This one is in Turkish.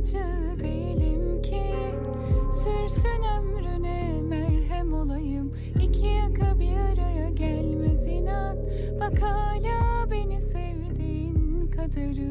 ilacı değilim ki. Sürsün ömrüne merhem olayım. İki yaka bir araya gelmez inan. Bak hala beni sevdiğin kadarı.